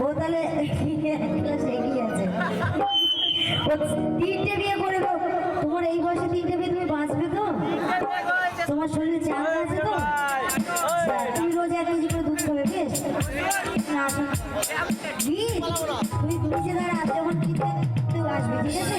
ও তাহলে ক্লাস আছে। তোমার এই বয়সে তিনটে বিয়ে তুমি বাঁচবে তো? তোমার শরীরে চাপ আছে তো? তুমি রোজ এক কেজি করে দুধ খাবে, বেশ? তুমি নিচে দাঁড়া যখন কিনতে আসবে, ঠিক আছে?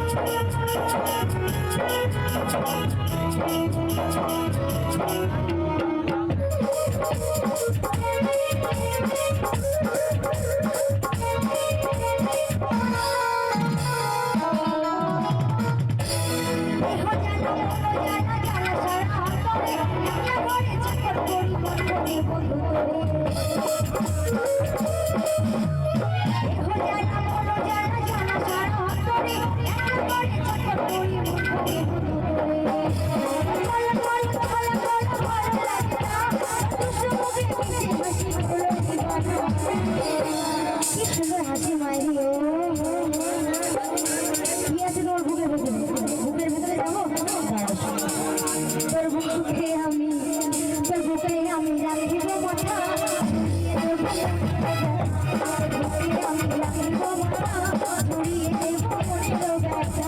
রাখিব মাথা সুন্দর হাসি মাইরি ও কি আছে তোর বুকের ভেতরে বুকের ভেতরে যাব তোর বুকে আমি তোর বুকে আমি রাখিব মাথা তোর বুকে আমি রাখিব মাথা ছড়িয়ে দেব মনের ব্যথা